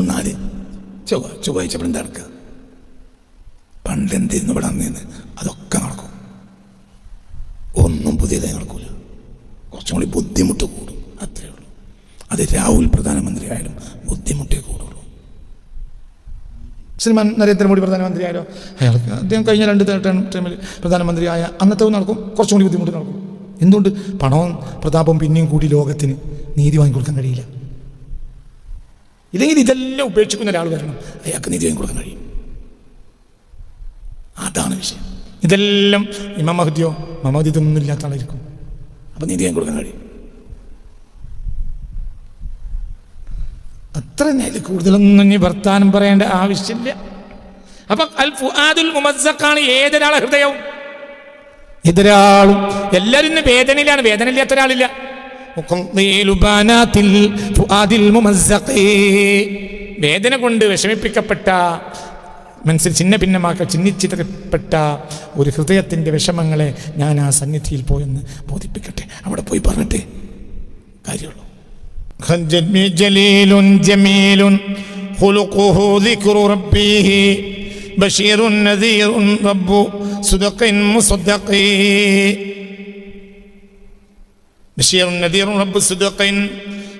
നാല്. ചൊവ്വ ചൊവ്വാഴ്ച ഇവിടെ നടക്കുക? പണ്ട് എന്തിരുന്നു ഇവിടെ നിന്ന് അതൊക്കെ നടക്കും. ഒന്നും പുതിയതായി നടക്കൂല. കുറച്ചും കൂടി ബുദ്ധിമുട്ട് കൂടും. അത്രേ ഉള്ളൂ. അത് രാഹുൽ പ്രധാനമന്ത്രി ആയാലും ബുദ്ധിമുട്ടേ കൂടുള്ളൂ. ശ്രീമാൻ നരേന്ദ്രമോദി പ്രധാനമന്ത്രി ആയാലോ അയാൾക്ക് അദ്ദേഹം കഴിഞ്ഞ രണ്ട് ടേം പ്രധാനമന്ത്രി ആയ അന്നത്തെ നടക്കും. കുറച്ചും കൂടി ബുദ്ധിമുട്ട് നടക്കും. എന്തുകൊണ്ട്? പണവും പ്രതാപവും പിന്നെയും കൂടി ലോകത്തിന് നീതി വാങ്ങിക്കൊടുക്കാൻ കഴിയില്ല. ഇല്ലെങ്കിൽ ഇതെല്ലാം ഉപേക്ഷിക്കുന്ന ഒരാൾ വരണം. അയാൾക്ക് നിധിയും കൊടുക്കാൻ കഴിയും. അതാണ് വിഷയം. ഇതെല്ലാം ഇമാം മഹദിയോ മഹദി ഇതൊന്നും ഇല്ലാത്ത ആളായിരിക്കും. അപ്പം നിധിയും കൊടുക്കാൻ കഴിയും. അത്ര നേരം കൂടുതലൊന്നും ഇനി വർത്താനം പറയേണ്ട ആവശ്യമില്ല. അപ്പൊ അൽ ഫുആദുൽ മുമസ്സഖാണ് ഏതൊരാളെ ഹൃദയവും? ഏതൊരാളും എല്ലാവരും വേദനയിലാണ്. വേദന ഇല്ലാത്ത ഒരാളില്ല. വേദന കൊണ്ട് വിഷമിപ്പിക്കപ്പെട്ട മനസ്സിൽ ചിന്ന ഭിന്നമാക്ക ചിഹ്നിച്ചിട്ടപ്പെട്ട ഒരു ഹൃദയത്തിന്റെ വിഷമങ്ങളെ ഞാൻ ആ സന്നിധിയിൽ പോയെന്ന് ബോധിപ്പിക്കട്ടെ. അവിടെ പോയി പറഞ്ഞിട്ട് കാര്യമുള്ളൂ. റബ്ബു ബഷീർ നദീർ റബ്ബ് സിദ്ദീൻ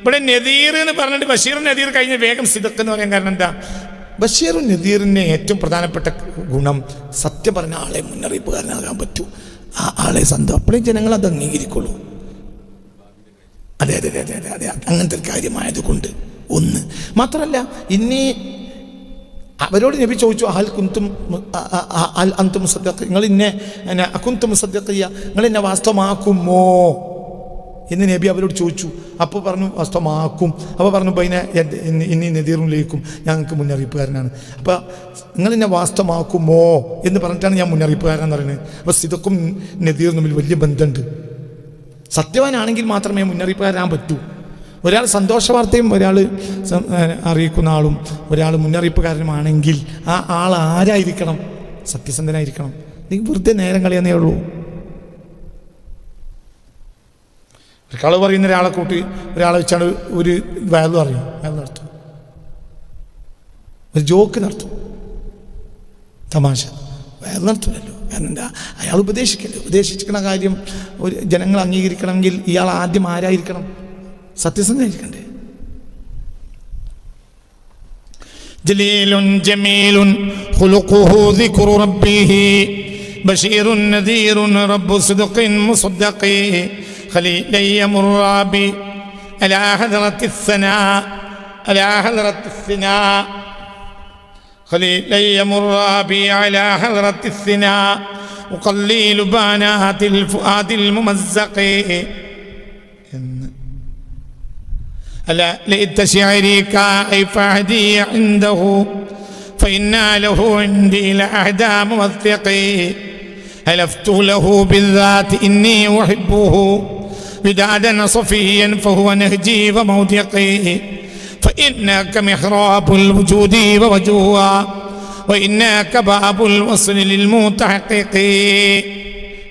ഇവിടെ നദീർ എന്ന് പറഞ്ഞിട്ട് ബഷീർ നദീർ കഴിഞ്ഞ വേഗം സിദ്ദഖ് എന്ന് പറയാൻ കാരണം എന്താ? ബഷീർ നദീറിന്റെ ഏറ്റവും പ്രധാനപ്പെട്ട ഗുണം സത്യം പറഞ്ഞ ആളെ മുന്നറിയിപ്പുകാരനാകാൻ പറ്റൂ. ആ ആളെ സന്തോഷം. അപ്പോഴേ ജനങ്ങൾ അത് അംഗീകരിക്കുള്ളൂ. അതെ അതെ അതെ അതെ അതെ അങ്ങനത്തെ ഒരു കാര്യമായതുകൊണ്ട് ഒന്ന്. മാത്രമല്ല ഇനി അവരോട് നബി ചോദിച്ചു അഹൽ കുന്തും അൽ അന്തും സദ്യ നിങ്ങൾ ഇന്നെ അക്കുന്തും മുസദ്ദഖിയ? നിങ്ങൾ എന്നെ വാസ്തവമാക്കുമോ? എന്ന് നബി അവരോട് ചോദിച്ചു. അപ്പോൾ പറഞ്ഞു വാസ്തവമാക്കും അപ്പോൾ പറഞ്ഞു ബൈന ഇനി നദീറും ലയിക്കും ഞങ്ങൾക്ക് മുന്നറിയിപ്പുകാരനാണ്. അപ്പോൾ നിങ്ങൾ എന്നെ വാസ്തവമാക്കുമോ എന്ന് പറഞ്ഞിട്ടാണ് ഞാൻ മുന്നറിയിപ്പുകാരനെന്ന് പറയുന്നത്. അപ്പോൾ സിതക്കും നദീറും തമ്മിൽ വലിയ ബന്ധമുണ്ട്. സത്യവാനാണെങ്കിൽ മാത്രമേ മുന്നറിയിപ്പുകാരാൻ പറ്റൂ. ഒരാൾ സന്തോഷവാർത്തയും ഒരാൾ അറിയിക്കുന്ന ആളും ഒരാൾ മുന്നറിയിപ്പുകാരനുമാണെങ്കിൽ ആ ആൾ ആരായിരിക്കണം? സത്യസന്ധനായിരിക്കണം. നിങ്ങൾ വെറുതെ നേരം കളിയെന്നേ ഉള്ളൂ ഒരു കളവ് പറയുന്ന ഒരാളെ കൂട്ടി ഒരാളെ വെച്ചാണ് ഒരു വയൽ പറയും വയൽ നടത്തും. ഒരു ജോക്ക് നടത്തും. തമാശ. വയൽ നടത്തില്ലല്ലോ എന്താ അയാൾ ഉപദേശിക്കല്ലേ? ഉപദേശിക്കുന്ന കാര്യം ഒരു ജനങ്ങൾ അംഗീകരിക്കണമെങ്കിൽ ഇയാൾ ആദ്യം ആരായിരിക്കണം? സത്യസന്ധനായിരിക്കണ്ടേ? ജലീലുൻ ജമീലുൻ ഖുലുഖുഹു ദിക്റു റബ്ബിഹി ബഷീറുൻ നദീറുൻ റബ്ബു സിദ്ഖിൻ മുസദ്ദഖി خليلي لي مرابي. على حضرة الثناء؟ على حضرة الثناء؟ خليلي لي مرابي على حضرة الثناء؟ وقليل بانات الفؤاد الممزق. ألا لئت شعري كيف أهدي عنده فإنا له عندي لأهدى موثقي هلفت له بالذات إني أحبه. ودادا صفيا فهو نهجي وموثقي فإنك محراب الوجود ووجوها وإنك باب الوصل للمتحقق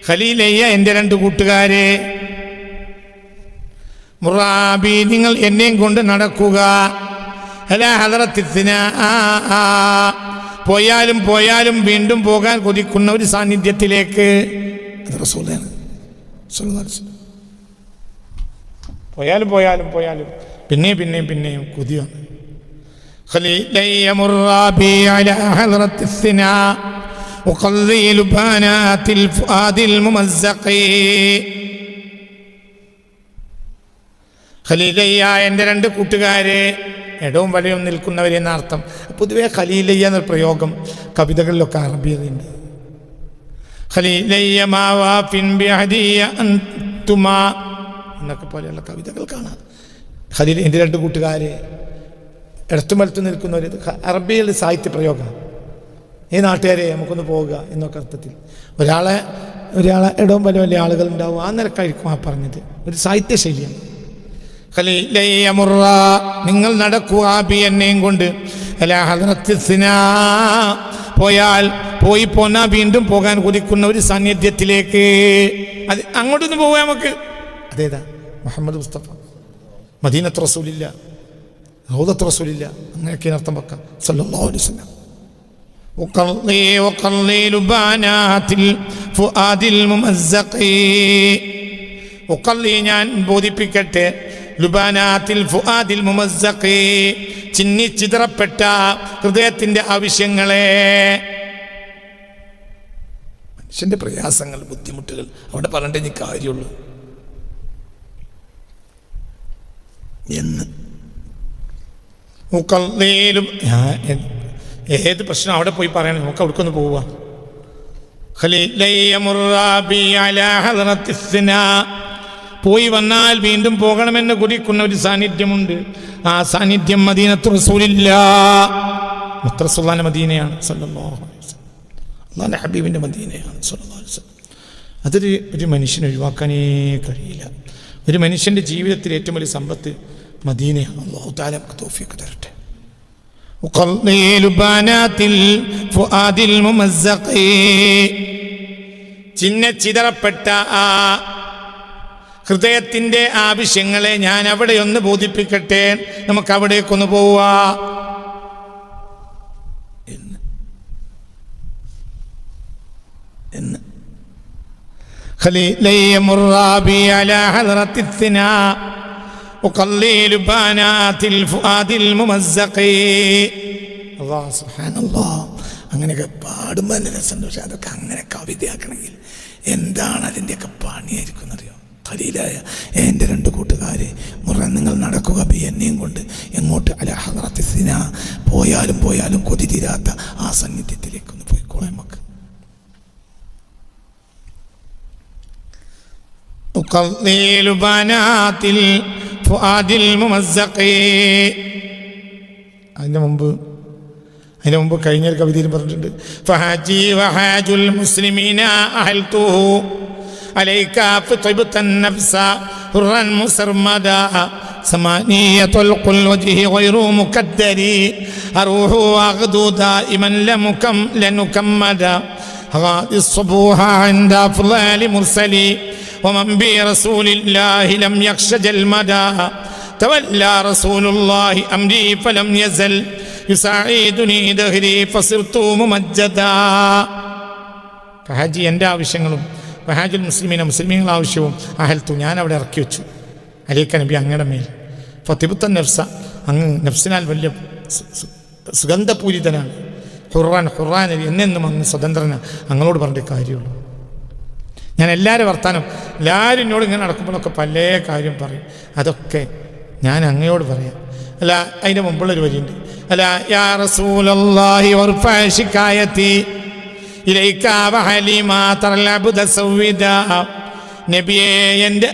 ഖലീലയ്യ എൻ്റെ രണ്ട് കൂട്ടുകാരെ മുറാബി നിങ്ങൾ എന്നെയും കൊണ്ട് നടക്കുക അല്ല ഹദറത്തിന പോയാലും പോയാലും വീണ്ടും പോകാൻ കൊതിക്കുന്ന ഒരു സാന്നിധ്യത്തിലേക്ക് അത് റസൂലാണ് സ്വല്ലല്ലാഹു അലൈഹി വസല്ലം. പോയാലും പോയാലും പോയാലും പിന്നെയും പിന്നെയും പിന്നെയും കൊതി വന്നു ഖലീലയ്യ എന്റെ രണ്ട് കൂട്ടുകാരെ ഇടവും വലയും നിൽക്കുന്നവരെന്നർത്ഥം എന്ന പൊതുവേ ഖലീലയ്യ എന്ന പ്രയോഗം കവിതകളിലൊക്കെ അറബിയതുണ്ട് ഖലീലയ്യ മാവാ ബിഹദിയ അന്തുമാ എന്നൊക്കെ പോലെയുള്ള കവിതകൾ കാണാം. ഖലീൽ എന്റെ രണ്ട് കൂട്ടുകാരെ ഇടത്തുമലത്ത് നിൽക്കുന്ന ഇത് സാഹിത്യ പ്രയോഗം. ഈ നാട്ടുകാരെ നമുക്കൊന്ന് പോവുക എന്നൊക്കെ അർത്ഥത്തിൽ. ഒരാളെ ഒരാളെ ഇടവും പല വലിയ ആളുകൾ ഉണ്ടാവും. ആ നിരക്കായിരിക്കും ആ പറഞ്ഞത്. ഒരു സാഹിത്യ ശൈലിയാണ്. നിങ്ങൾ നടക്കുക ബി എന്നെയും കൊണ്ട്. പോയാൽ പോയി പോന്നാ വീണ്ടും പോകാൻ കൊതിക്കുന്ന ഒരു സാന്നിധ്യത്തിലേക്ക്. അത് അങ്ങോട്ടൊന്ന് പോവാം നമുക്ക്. അതേതാ? മുഹമ്മദ് മുസ്തഫ മദീനത്ത് റസൂലില്ല റൗദത്ത് റസൂലില്ല അങ്ങനെയൊക്കെ അർത്ഥം വെക്കാം സല്ലല്ലാഹു അലൈഹി വസല്ലം وقلي وقلي لبانات الفؤاد الممزق وقلي ഞാൻ ബോധിപ്പിക്കട്ടെ ലുബാനാത്തിൽ ഫുആദിൽ മുമസ്സഖി ചിന്നി ചിതറപ്പെട്ട ഹൃദയത്തിന്റെ ആവശ്യങ്ങളെ മനുഷ്യന്റെ പ്രയാസങ്ങൾ ബുദ്ധിമുട്ടുകൾ അവിടെ പറഞ്ഞിട്ടേ ഇനി കാര്യമുള്ളൂ എന്ന്. മുക്കല്ലേലും ഏത് പ്രശ്നം അവിടെ പോയി പറയണം? നമുക്ക് അവിടേക്കൊന്ന് പോവുക. പോയി വന്നാൽ വീണ്ടും പോകണമെന്ന് കുറിക്കുന്ന ഒരു സാന്നിധ്യമുണ്ട്. ആ സാന്നിധ്യം മദീനത്ത് റസൂലില്ല. മുത്തറസുല്ലാന്റെ മദീനയാണ് ഹബീബിന്റെ മദീനയാണ്. അതൊരു ഒരു മനുഷ്യനെ ഒഴിവാക്കാനേ കഴിയില്ല. ഒരു മനുഷ്യന്റെ ജീവിതത്തിൽ ഏറ്റവും വലിയ സമ്പത്ത് മദീനയാണ്. തരട്ടെ. ചിന്ന ചിതറപ്പെട്ട ആ ഹൃദയത്തിന്റെ ആവശ്യങ്ങളെ ഞാൻ അവിടെ ഒന്ന് ബോധിപ്പിക്കട്ടെ. നമുക്ക് അവിടേക്കൊന്ന് പോവാ. എന്ന്. എന്ന്. خليلي مرابي على حضرة الثناء وقليل بنات الفؤاد الممزق الله سبحان الله അങ്ങനെയൊക്കെ പാടുമ്പോൾ നല്ല രസമുണ്ട് പക്ഷെ അതൊക്കെ അങ്ങനെ കവിതയാക്കണമെങ്കിൽ എന്താണ് അതിൻ്റെയൊക്കെ പണിയായിരിക്കും എന്നറിയോ ഖലീലായ എൻ്റെ രണ്ട് കൂട്ടുകാരെ മുറ നിങ്ങൾ നടക്കുക ബി എന്നെയും കൊണ്ട് എങ്ങോട്ട് അല ഹദ്റത്തിന പോയാലും പോയാലും കൊതി തീരാത്ത ആ സന്നിധ്യത്തിലേക്ക് ഒന്ന് പോയിക്കോളാം നമുക്ക് أقليل بنات الفؤاد الممزق അതിൻ്റെ മുമ്പ് അതിന് മുമ്പ് കഴിഞ്ഞ ഒരു കവിതയിൽ പറഞ്ഞിട്ടുണ്ട് ഫഹാജി വഹാജുൽ മുസ്ലിമീന അഹൽതുഹു عليك فطبت النفس حرا مسرمدا ثمانية الوجه غير مكدر أروح وأغدو دائما لمكم لنكمدا غادي الصبوح عند أفضال مرسلي ومن برسول الله لم يخش جلمدا تولى رسول الله أمري فلم يزل يساعدني دهري فصرت ممجدا ഫഹാജി എൻ്റെ ആവശ്യങ്ങളും ഫഹാജുൽ മുസ്ലിമീന മുസ്ലിമീങ്ങളുടെ ആവശ്യവും അഹൽത്തു ഞാൻ അവിടെ ഇറക്കി വെച്ചു അലിക്ക നബി അങ്ങയുടെ മേൽ ഫത്തിബുത്ത നഫ്സ അങ്ങ് നഫ്സിനാൽ വലിയ സു- സു- സുഗന്ധപൂരിതനാണ് ഹുറാൻ ഹുറാൻ എന്നെന്നും അങ്ങ് സ്വതന്ത്രന അങ്ങോട് പറഞ്ഞ കാര്യമുള്ളൂ ഞാൻ എല്ലാവരും വർത്താനം എല്ലാവരും എന്നോട് ഇങ്ങനെ നടക്കുമ്പോഴൊക്കെ പല കാര്യം പറയും. അതൊക്കെ ഞാൻ അങ്ങയോട് പറയാം. അല്ല അതിന്റെ മുമ്പുള്ളൊരു വരിയുണ്ട്. അല്ല യാ റസൂലല്ലാഹി നബിയെ എന്റെ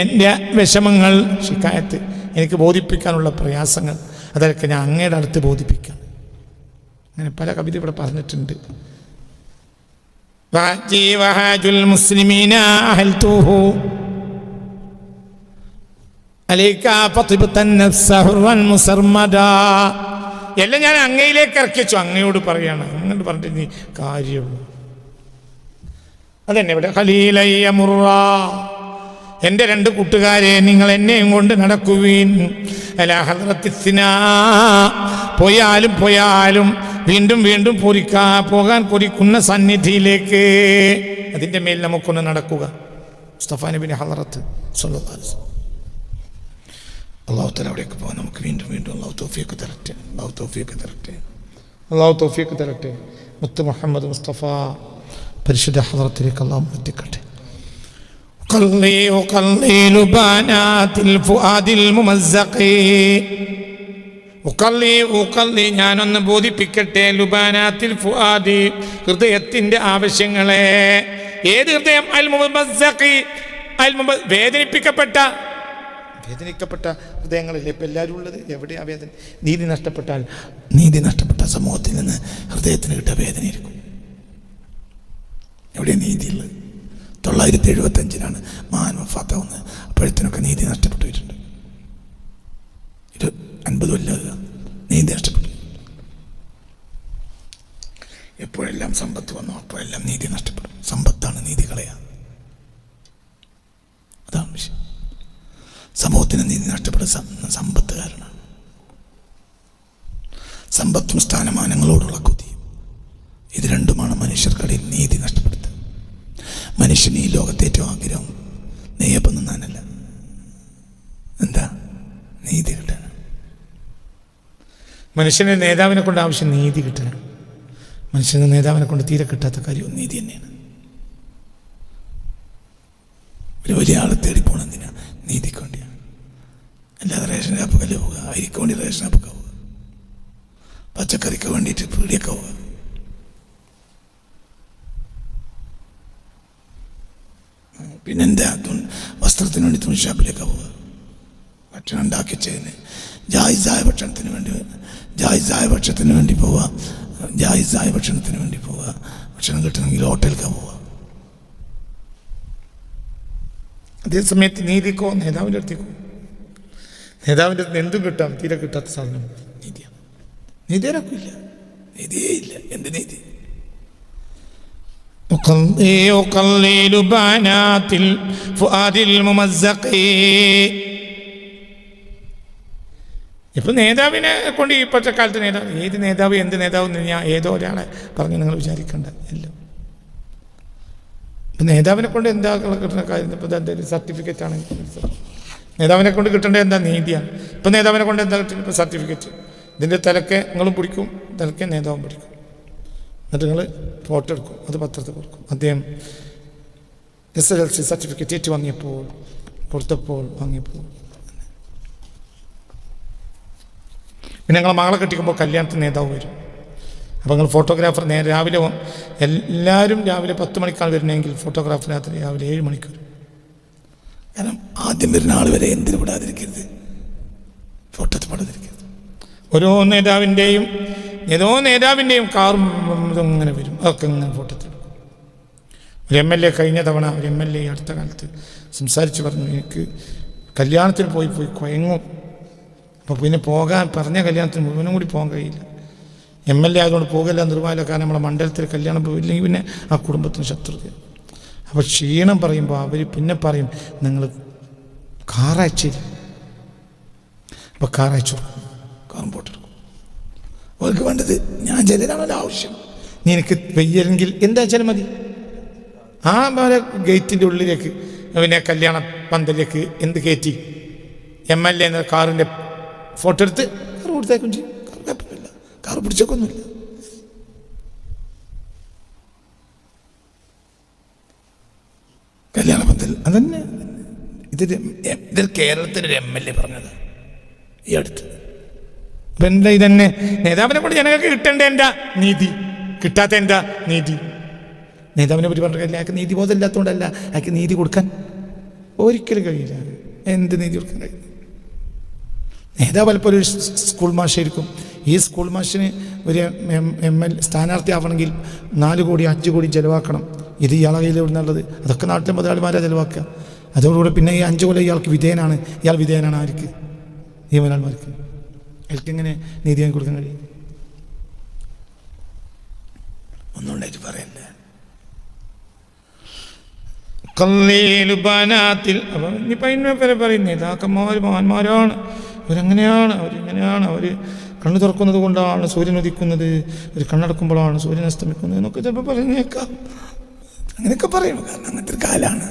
എന്റെ വിഷമങ്ങൾ ശിക്കായത്ത് എനിക്ക് ബോധിപ്പിക്കാനുള്ള പ്രയാസങ്ങൾ അതൊക്കെ ഞാൻ അങ്ങയുടെ അടുത്ത് ബോധിപ്പിക്കാം. അങ്ങനെ പല കവിത ഇവിടെ പറഞ്ഞിട്ടുണ്ട്. وعجي وهاج المسلمين أهلته عليك فطبت النفس حرا مسرمدا എല്ലാം ഞാൻ അങ്ങയിലേക്ക് ഇറക്കി വെച്ചു അങ്ങയോട് പറയാണ് അങ്ങോട്ട് പറഞ്ഞിട്ട് നീ കാര്യമുള്ളൂ അതന്നെ ഇവിടെ ഖലീലയ്യ മുറ എന്റെ രണ്ട് കൂട്ടുകാരെ നിങ്ങൾ എന്നെയും കൊണ്ട് നടക്കുവീൻ. അല്ല ഹദ്റത്തിന പോയാലും പോയാലും വീണ്ടും വീണ്ടും പൊരിക്കാ പോകാൻ കൊതിക്കുന്ന സന്നിധിയിലേക്ക്. അതിന്റെ മേൽ നമുക്കൊന്ന് നടക്കുക. മുസ്തഫ നബിന്റെ ഹലറത്ത് അള്ളാഹു തല അവിടേക്ക് പോകാൻ നമുക്ക് വീണ്ടും വീണ്ടും അള്ളാഹു തോഫിയൊക്കെ തരട്ടെ. അള്ളാഹു തോഫിയൊക്കെ തരട്ടെ. അള്ളാഹു തോഫിയൊക്കെ തരട്ടെ. മുത്ത് മുഹമ്മദ് മുസ്തഫ പരിശുദ്ധ ഹലറത്തിലേക്ക് അള്ളാഹു എത്തിക്കട്ടെ. قلي وقليل بنات الفؤاد الممزق ഉക്കള്ളി ഉക്കള്ളി ഞാനൊന്ന് ബോധിപ്പിക്കട്ടെ ലുബാനാത്തിൽ ഫുആദി ഹൃദയത്തിന്റെ ആവശ്യങ്ങളെ ഏത് ഹൃദയം അൽ മുബസ്സഖി അൽ മുബ വേദനിപ്പിക്കപ്പെട്ട വേദനിക്കപ്പെട്ട ഹൃദയങ്ങളില്ലേ ഇപ്പം എല്ലാവരും ഉള്ളത് എവിടെയാ വേദന നീതി നഷ്ടപ്പെട്ടാൽ നീതി നഷ്ടപ്പെട്ട സമൂഹത്തിൽ നിന്ന് ഹൃദയത്തിന് കിട്ടിയ വേദനയിരിക്കും എവിടെയാ നീതിയുള്ളത് തൊള്ളായിരത്തി മാനവ മഹാൻ വഫാത്താവുന്നത് അപ്പോഴത്തേനൊക്കെ നീതി നഷ്ടപ്പെട്ടു പോയിട്ടുണ്ട് ഇത് അൻപത് കൊല്ലം നീതി നഷ്ടപ്പെട്ടു. എപ്പോഴെല്ലാം സമ്പത്ത് വന്നു അപ്പോഴെല്ലാം നീതി നഷ്ടപ്പെടും. സമ്പത്താണ് നീതി കളയാ അതാണ് വിഷയം. സമൂഹത്തിന് നീതി നഷ്ടപ്പെടുന്ന സമ്പത്ത് കാരണമാണ് സമ്പത്തും സ്ഥാനമാനങ്ങളോടുള്ള കൊതിയും ഇത് രണ്ടുമാണ് മനുഷ്യർക്കിടയിൽ നീതി നഷ്ടപ്പെടുത്തുക മനുഷ്യന് ഈ ലോകത്തെ ഏറ്റവും ആഗ്രഹം നെയ്യപ്പം നിന്നാനല്ല. എന്താ? നീതി കിട്ടണം. മനുഷ്യന് നേതാവിനെ കൊണ്ട് ആവശ്യം നീതി കിട്ടണം. മനുഷ്യന് നേതാവിനെ കൊണ്ട് തീരെ കിട്ടാത്ത കാര്യവും നീതി തന്നെയാണ്. ഒരു വലിയ ആളെ തേടി പോകണം എന്തിനാ? നീതിക്ക് വേണ്ടിയാണ് അല്ലാതെ റേഷൻ ആപ്പൊക്കെ പോവുക അരിക്ക് വേണ്ടി റേഷൻ ആപ്പൊക്കെ പോവുക. പച്ചക്കറിക്ക് വേണ്ടിയിട്ട് പീടിയൊക്കെ പോവുക. പിന്നെന്താ? വസ്ത്രത്തിന് വേണ്ടി തുണി ഷാപ്പിലേക്ക് പോവുക. ഭക്ഷണം ഉണ്ടാക്കി ചെയ്യുന്നത് ജായിസായ ഭക്ഷണത്തിന് വേണ്ടി ജായിസായ ഭക്ഷണത്തിന് വേണ്ടി പോവുക. ജായിസായ ഭക്ഷണത്തിന് വേണ്ടി പോവുക. ഭക്ഷണം കിട്ടണമെങ്കിൽ ഹോട്ടലിലേക്ക് പോവുക. അതേസമയത്ത് നീതിക്കോ? നേതാവിന്റെ അടുത്തേക്കോ? നേതാവിന്റെ അടുത്ത് എന്തും കിട്ടാം തീരെ കിട്ടാത്ത സാധനം. നീതിയാണ് നീതി ആർക്കില്ല നീതിയേ ഇല്ല. എന്ത് നീതി? يقلل بنات الفؤاد الممزق ഇപ്പൊ നേതാവിനെ കൊണ്ട് ഇപ്പോഴത്തെ കാലത്ത് നേതാവ് ഏത് നേതാവ് എന്ത് നേതാവ് എന്ന് ഞാൻ ഏതോ ഒരാളെ പറഞ്ഞ് നിങ്ങൾ വിചാരിക്കണ്ട ഇല്ല ഇപ്പൊ നേതാവിനെ കൊണ്ട് എന്താ കിട്ടുന്ന കാര്യം ഇപ്പൊ എന്തെങ്കിലും സർട്ടിഫിക്കറ്റ് ആണെങ്കിൽ നേതാവിനെ കൊണ്ട് കിട്ടേണ്ടത് എന്താ നീതിയാണ് ഇപ്പൊ നേതാവിനെ കൊണ്ട് എന്താ കിട്ടുന്നത് ഇപ്പൊ സർട്ടിഫിക്കറ്റ് ഇതിന്റെ തലക്കെ നിങ്ങളും പിടിക്കും തലക്കെ നേതാവും പിടിക്കും എന്നിട്ട് നിങ്ങൾ ഫോട്ടോ എടുക്കും. അത് പത്രത്തിൽ കൊടുക്കും. അദ്ദേഹം S L L C certificate ഏറ്റു വാങ്ങിയപ്പോൾ കൊടുത്തപ്പോൾ വാങ്ങിയപ്പോൾ. പിന്നെ ഞങ്ങളെ മകളെ കെട്ടിക്കുമ്പോൾ കല്യാണത്തിന് നേതാവ് വരും. അപ്പോൾ നിങ്ങൾ ഫോട്ടോഗ്രാഫർ നേ രാവിലെ എല്ലാവരും രാവിലെ പത്ത് മണിക്കാണ് വരുന്നതെങ്കിൽ ഫോട്ടോഗ്രാഫർ രാത്രി രാവിലെ ഏഴ് വരും. കാരണം ആദ്യം വരുന്ന ആൾ വരെ എന്തിനു വിടാതിരിക്കരുത്. ഫോട്ടോ പെടാതിരിക്കരുത് ഓരോ നേതാവിന്റെയും ഏതോ നേതാവിന്റെയും കാർ ഇങ്ങനെ വരും. അതൊക്കെ ഇങ്ങനെ എടുക്കും ഒരു എം എൽ എ കഴിഞ്ഞ തവണ ഒരു എം എൽ എ അടുത്ത കാലത്ത് സംസാരിച്ച് പറഞ്ഞു എനിക്ക് കല്യാണത്തിന് പോയി പോയി കുയങ്ങും. അപ്പോൾ പിന്നെ പോകാൻ പറഞ്ഞ കല്യാണത്തിന് മുഴുവനും കൂടി പോകാൻ കഴിയില്ല. എം എൽ എ ആയതുകൊണ്ട് പോകില്ല നിർവാഹമില്ല കാരണം നമ്മളെ മണ്ഡലത്തിൽ കല്യാണം പോയില്ലെങ്കിൽ പിന്നെ ആ കുടുംബത്തിന് ശത്രുത. അപ്പോൾ ക്ഷീണം പറയുമ്പോൾ അവർ പിന്നെ പറയും നിങ്ങൾ കാറയച്ചില്ല അപ്പോൾ കാറയച്ചു കാറും പോട്ടെടുക്കും. അവർക്ക് വേണ്ടത് ഞാൻ ചെല്ലാനുള്ള ആവശ്യം. നിനക്ക് വെയ്യെങ്കിൽ എന്താ വെച്ചാലും മതി? ആ പോലെ ഗേറ്റിന്റെ ഉള്ളിലേക്ക് പിന്നെ കല്യാണ പന്തലിലേക്ക് എന്ത് കയറ്റി? എം എൽ എ എന്ന കാറിന്റെ ഫോട്ടോ എടുത്ത് കാർ കൊടുത്തേക്കും ചെയ്യും. കാർ പിടിച്ചേക്കൊന്നുമില്ല. കല്യാണ പന്തൽ അതന്നെ. ഇതൊരു ഇതിൽ കേരളത്തിലൊരു എം എൽ എ പറഞ്ഞത്. ഈ അടുത്ത്. അപ്പം എന്താ ഇതന്നെ? നേതാവിനെ കൊണ്ട് ജനങ്ങൾക്ക് കിട്ടേണ്ട എന്താ? നീതി. കിട്ടാത്ത എന്താ? നീതി. നേതാവിനെ പറ്റി പറഞ്ഞില്ല അയാൾക്ക് നീതി ബോധമില്ലാത്തതുകൊണ്ടല്ല അയാൾക്ക് നീതി കൊടുക്കാൻ ഒരിക്കലും കഴിയില്ല. എന്ത് നീതി കൊടുക്കാൻ കഴിയും നേതാവ് പലപ്പോഴും ഒരു സ്കൂൾ മാഷായിരിക്കും. ഈ സ്കൂൾ മാഷിന് ഒരു എം എൽ സ്ഥാനാർത്ഥി ആവണമെങ്കിൽ നാല് കോടി അഞ്ച് കോടി ചിലവാക്കണം. ഇത് ഇയാളെ കയ്യിൽ എവിടുന്നുള്ളത് അതൊക്കെ നാട്ടിലെ മുതലാളിമാരാണ് ചിലവാക്കുക. അതോടുകൂടെ പിന്നെ ഈ അഞ്ച് കൊല്ലം ഇയാൾക്ക് വിധേയനാണ്. ഇയാൾ വിധേയനാണ് ആർക്ക്? ഈ മുതലാളിമാർക്ക്. അയാൾക്ക് എങ്ങനെ നീതി വാങ്ങി കൊടുക്കാൻ കഴിയും ഒന്നുണ്ടായിട്ട് പറയല്ലേ കല്ലേലു ബാനാത്തിൽ അപ്പം ഇനിയിപ്പോൾ അതിനെ പേരെ പറയും നേതാക്കന്മാർ മഹാന്മാരാണ് അവരങ്ങനെയാണ് അവരിങ്ങനെയാണ് അവർ കണ്ണു തുറക്കുന്നത് കൊണ്ടാണ് സൂര്യൻ ഉദിക്കുന്നത് ഒരു കണ്ണടക്കുമ്പോഴാണ് സൂര്യൻ അസ്തമിക്കുന്നത് എന്നൊക്കെ ചിലപ്പോൾ പറഞ്ഞേക്കാം. അങ്ങനെയൊക്കെ പറയും കാരണം അങ്ങനത്തെ ഒരു കാലാണ്.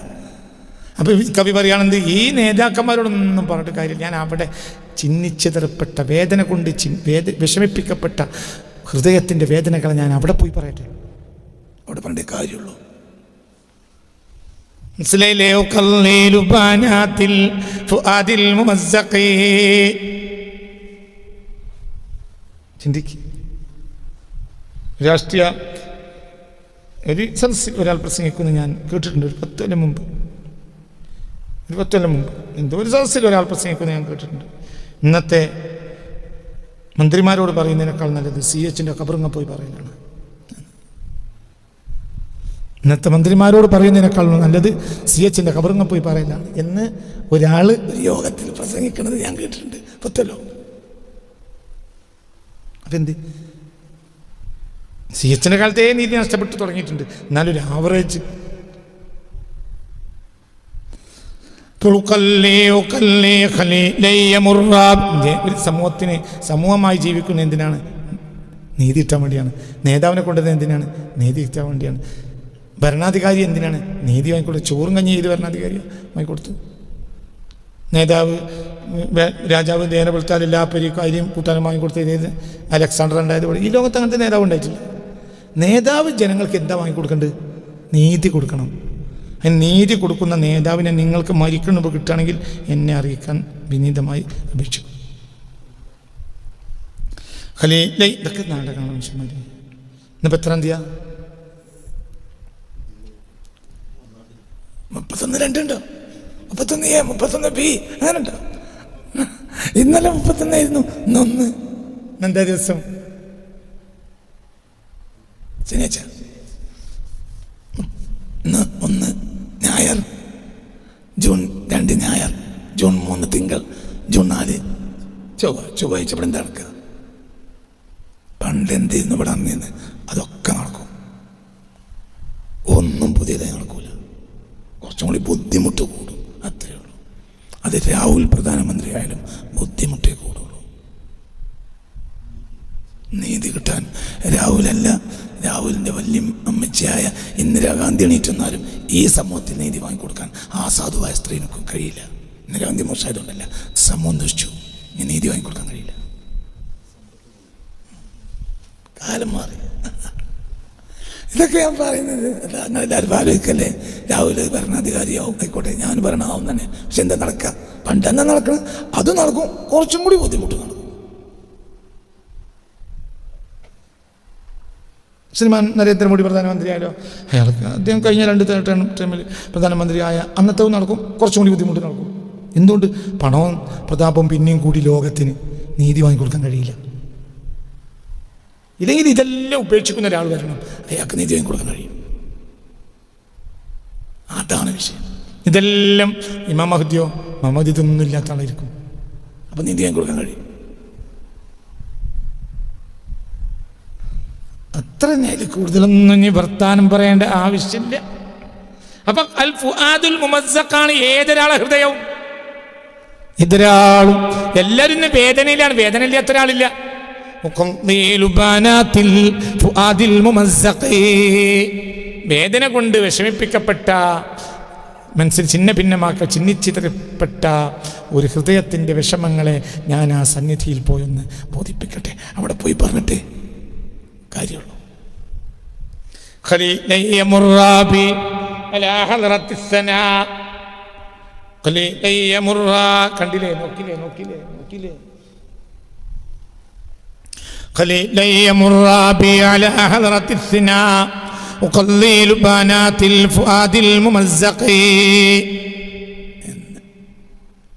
അപ്പോൾ ഈ കവി പറയുകയാണെന്ത് ഈ നേതാക്കന്മാരോടൊന്നും പറഞ്ഞിട്ട് കാര്യമില്ല. ഞാൻ അവിടെ ചിന്നിച്ചെതറപ്പെട്ട വേദന കൊണ്ട് ചി വേദ വിഷമിപ്പിക്കപ്പെട്ട ഹൃദയത്തിന്റെ വേദനകളെ ഞാൻ അവിടെ പോയി പറയട്ടെ. അവിടെ പറഞ്ഞ കാര്യമുള്ളൂ. മനസ്സിലായില്ലേ? ഫുആദിൽ മുമസ്സഖീ. ചിന്തിക്ക്. രാഷ്ട്രീയ ഒരു സദസ്സിൽ ഒരാൾ പ്രസംഗിക്കുന്നു ഞാൻ കേട്ടിട്ടുണ്ട് ഒരു പത്ത് കൊല്ലം മുമ്പ്. ഒരു പത്ത് കൊല്ലം മുമ്പ് എന്തോ ഒരു സദസ്സിൽ ഒരാൾ പ്രസംഗിക്കുന്നത് ഞാൻ കേട്ടിട്ടുണ്ട്. ഇന്നത്തെ മന്ത്രിമാരോട് പറയുന്നതിനേക്കാൾ നല്ലത് സി എച്ചിന്റെ കബറിങ്ങ പോയി പറയുന്നതാണ്. ഇന്നത്തെ മന്ത്രിമാരോട് പറയുന്നതിനേക്കാൾ നല്ലത് സി എച്ചിന്റെ കബറിങ്ങ പോയി പറയലാണ് എന്ന് ഒരാൾ യോഗത്തിൽ പ്രസംഗിക്കുന്നത് ഞാൻ കേട്ടിട്ടുണ്ട്. പത്തല്ലോ അപ്പെന്ത് സി എച്ചിന്റെ കാലത്തേ നീതി നഷ്ടപ്പെട്ടു തുടങ്ങിയിട്ടുണ്ട്? എന്നാലൊരു ആവറേജ് ഒരു സമൂഹത്തിന് സമൂഹമായി ജീവിക്കുന്ന എന്തിനാണ്? നീതി കിട്ടാൻ വേണ്ടിയാണ്. നേതാവിനെ കൊണ്ടത് എന്തിനാണ്? നീതി കിട്ടാൻ വേണ്ടിയാണ്. ഭരണാധികാരി എന്തിനാണ്? നീതി വാങ്ങിക്കൊടുത്ത്. ചോറും കഞ്ഞി ചെയ്ത് ഭരണാധികാരി വാങ്ങിക്കൊടുത്തു? നേതാവ് രാജാവ് നേരെ വെളുത്താൽ എല്ലാ പരിക്കാര്യം കൂട്ടാനും വാങ്ങിക്കൊടുത്ത് ചെയ്ത് അലക്സാണ്ടർ ഉണ്ടായതുപോലെ ഈ ലോകത്ത് അങ്ങനത്തെ നേതാവ് ഉണ്ടായിട്ടില്ല. നേതാവ് ജനങ്ങൾക്ക് എന്താ വാങ്ങിക്കൊടുക്കേണ്ടത്? നീതി കൊടുക്കണം. അതിന് നീതി കൊടുക്കുന്ന നേതാവിനെ നിങ്ങൾക്ക് മരിക്കണമെന്ന് കിട്ടുകയാണെങ്കിൽ എന്നെ അറിയിക്കാൻ വിനീതമായി അപേക്ഷിക്കും. ഖലീല ഇതൊക്കെ നാടകമാണ് മനുഷ്യന്മാർ ഇന്നിപ്പോൾ എത്രാം തീയതി മുപ്പത്തൊന്ന് രണ്ടുണ്ടോ? മുപ്പത്തൊന്ന് എ മുപ്പത്തൊന്ന് ബി അങ്ങനെ ഇന്നലെ മുപ്പത്തൊന്നായിരുന്നു ഇന്നൊന്ന്. എന്താ ദിവസം? ശനിയാഴ്ച. ഒന്ന്. ഞായർ. ജൂൺ രണ്ട് ഞായർ. ജൂൺ മൂന്ന് തിങ്കൾ. ജൂൺ നാല്. ചൊവ്വ ചൊവ്വാഴ്ച ഇവിടെ നടക്കുക? പണ്ട് എന്ത് ചെയ്യുന്നു ഇവിടെ അന്നിന്ന് അതൊക്കെ നടക്കും. ഒന്നും പുതിയതായി നടക്കൂല. കുറച്ചും കൂടി ബുദ്ധിമുട്ട് കൂടും. അത്രയേ ഉള്ളൂ. അത് രാഹുൽ പ്രധാനമന്ത്രി ആയാലും ബുദ്ധിമുട്ടേ കൂടുള്ളൂ നീതി കിട്ടാൻ രാഹുലല്ല. രാഹുലിന്റെ വലിയ അമ്മച്ചിയായ ഇന്ദിരാഗാന്ധി എണീറ്റെന്നാലും ഈ സമൂഹത്തിൽ നീതി വാങ്ങിക്കൊടുക്കാൻ ആ സാധുവായ സ്ത്രീനൊക്കെ കഴിയില്ല. ഇന്ദിരാഗാന്ധി മോശമായതുകൊണ്ടല്ല സമൂഹം ദുഷിച്ചു ഇനി നീതി വാങ്ങിക്കൊടുക്കാൻ കഴിയില്ല. കാലം മാറി. ഇതൊക്കെ ഞാൻ പറയുന്നത് അങ്ങനെ എല്ലാവരും ആലോചിക്കല്ലേ? രാഹുൽ ഭരണാധികാരിയാവും ആയിക്കോട്ടെ ഞാൻ ഭരണമാവും തന്നെ. പക്ഷെ എന്താ നടക്കുക? പണ്ട് നടക്കണം? അത് നടക്കും. കുറച്ചും കൂടി ബുദ്ധിമുട്ട് നടക്കും. ശ്രീമാൻ നരേന്ദ്രമോദി പ്രധാനമന്ത്രിയായാലോ? അയാൾക്ക് അദ്ദേഹം കഴിഞ്ഞ രണ്ട് ടേ- ടേമിൽ പ്രധാനമന്ത്രിയായ അന്നത്തവും നടക്കും കുറച്ചും കൂടി ബുദ്ധിമുട്ട് നടക്കും. എന്തുകൊണ്ട്? പണവും പ്രതാപവും പിന്നെയും കൂടി ലോകത്തിന് നീതി വാങ്ങിക്കൊടുക്കാൻ കഴിയില്ല. ഇല്ലെങ്കിൽ ഇതെല്ലാം ഉപേക്ഷിക്കുന്ന ഒരാൾ വരണം അയാൾക്ക് നീതി വാങ്ങിക്കൊടുക്കാൻ കഴിയും. അതാണ് വിഷയം. ഇതെല്ലാം ഇമാമഹദ്യോ മഹമ്മദ് ഇതൊന്നും ഇല്ലാത്ത ആളായിരിക്കും. അപ്പം നീതി വാങ്ങിക്കൊടുക്കാൻ കഴിയും. അത്ര നേരം കൂടുതലൊന്നും ഇനി വർത്താനം പറയേണ്ട ആവശ്യമില്ല. അപ്പൊ അൽ ഫുആദുൽ മുമസ്സഖാണ് ഏതൊരാളെ ഹൃദയവും? ഇതൊരാളും എല്ലാവരും ഇന്ന് വേദനയിലാണ്. വേദന ഫുആദിൽ മുമസ്സഖി. വേദന കൊണ്ട് വിഷമിപ്പിക്കപ്പെട്ട മനസ്സിൽ ചിന്ന ഭിന്നമാക്ക ചിന്നിച്ചിതറപ്പെട്ട ഒരു ഹൃദയത്തിന്റെ വിഷമങ്ങളെ ഞാൻ ആ സന്നിധിയിൽ പോയൊന്ന് ബോധിപ്പിക്കട്ടെ. അവിടെ പോയി പറഞ്ഞിട്ട് കാര്യമുള്ളൂ خليلي مرابي على حضرة الثناء خليلي مرا കണ്ടില്ലേ നോക്കില്ലേ നോക്കില്ലേ നോക്കില്ലേ خليلي مرابي على حضرة الثناء وقليل بنات الفؤاد الممزق എന്ന്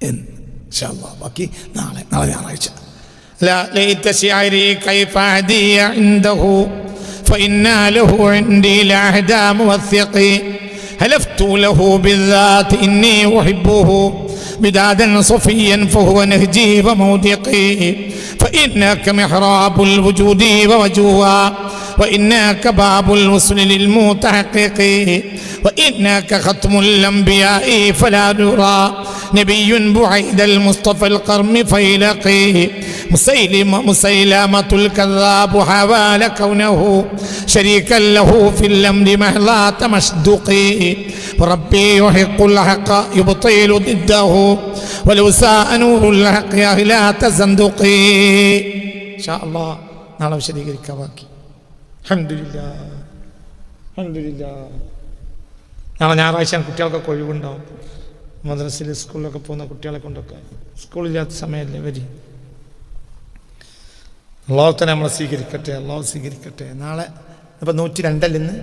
ഇൻഷാ അല്ലാ. ബാക്കി നാളെ നാളെ ഞായറാഴ്ച لا ليت شعري كيف عدي عنده. فإنا له عندي لعهدا موثق. هلفت له بالذات إني أحبه. بدادا صفيا فهو نهجي ومودقي فإنك محراب الوجود ووجوها. وإنك باب الوصل للمتحقق وإنك ختم الأنبياء فلا نرى نبي بعيد المصطفى القرم فيلقي مسيلم مسيلمة الكذاب حوال كونه شريكا له في الأمر مهلات مشدقي وربي يحق الحق يبطل ضده ولو ساء نور الحق لا تزندقي إن شاء الله നാളെ വിശദീകരിക്കാം ബാക്കി നാളെ ഞായറാഴ്ച കുട്ടികൾക്കൊക്കെ ഒഴിവുണ്ടാവും മദ്രസയിൽ സ്കൂളിലൊക്കെ പോകുന്ന കുട്ടികളെ കൊണ്ടൊക്കെ. സ്കൂളില്ലാത്ത സമയമല്ലേ വരി? അള്ളാഹുത്തന്നെ നമ്മളെ സ്വീകരിക്കട്ടെ അള്ളാഹു സ്വീകരിക്കട്ടെ. നാളെ ഇപ്പം നൂറ്റി രണ്ടല്ല ഇന്ന്?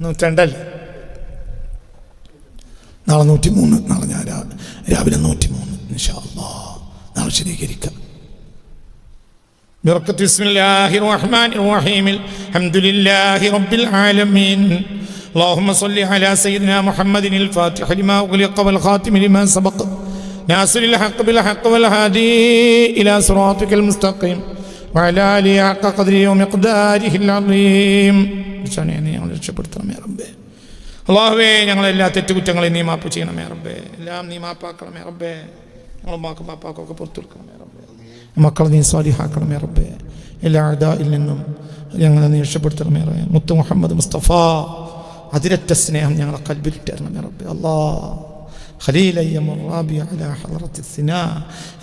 നൂറ്റി രണ്ടല്ലേ നാളെ നൂറ്റി മൂന്ന് നാളെ ഞാൻ രാവിലെ നൂറ്റി മൂന്ന് നാളെ ശരീകരിക്കാം بركة بسم الله الرحمن الرحيم الحمد لله رب العالمين اللهم صل على سيدنا محمد الفاتح لما أغلق والخاتم لما سبق ناصر الحق بالحق والهادي إلى صراطك المستقيم وعلى آله حق قدره ومقداره العظيم ലക്ഷണേ ഞങ്ങൾ രക്ഷപ്പെടുത്തണമേ റബ്ബേ അള്ളാഹുവേ ഞങ്ങളെല്ലാ തെറ്റുകുറ്റങ്ങളെയും നീ മാപ്പ് ചെയ്യണമേ റബ്ബേ എല്ലാം നീ മാപ്പാക്കണമേ റബ്ബേ ഞങ്ങൾ മാക്കും മാപ്പാക്കൊക്കെ പുറത്തു കൊടുക്കണമേ റബ്ബേ മക്കളെ നീ സ്വാലിഹാക്കണമേ റബ്ബേ എല്ലാ അഴുതായിൽ നിന്നും ഞങ്ങളെ നീ രക്ഷപ്പെടുത്തണമേ റബ്ബേ മുത്ത് മുഹമ്മദ് മുസ്തഫ അതിരറ്റ സ്നേഹം ഞങ്ങളെ കൽബിലിട്ടരണമേ റബ്ബേ അല്ലാ ഖലീലയ്യം റാബി അല ഹളറത്തി സിന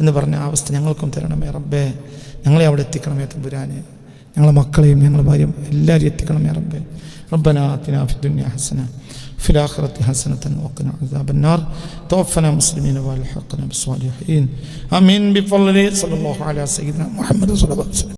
എന്ന് പറഞ്ഞ ആ അവസ്ഥ ഞങ്ങൾക്കും തരണമേ റബ്ബേ ഞങ്ങളെ അവിടെ എത്തിക്കണമേ തമ്പുരാനെ ഞങ്ങളെ മക്കളെയും ഞങ്ങളെ ഭാര്യയും എല്ലാവരും എത്തിക്കണമേ റബ്ബേ ربنا آتنا في الدنيا حسنة في الآخرة حسنة وقنا عذاب النار. توفنا مسلمين وألحقنا بالصالحين. آمين. بفضل صلى الله على سيدنا محمد صلى الله عليه وسلم.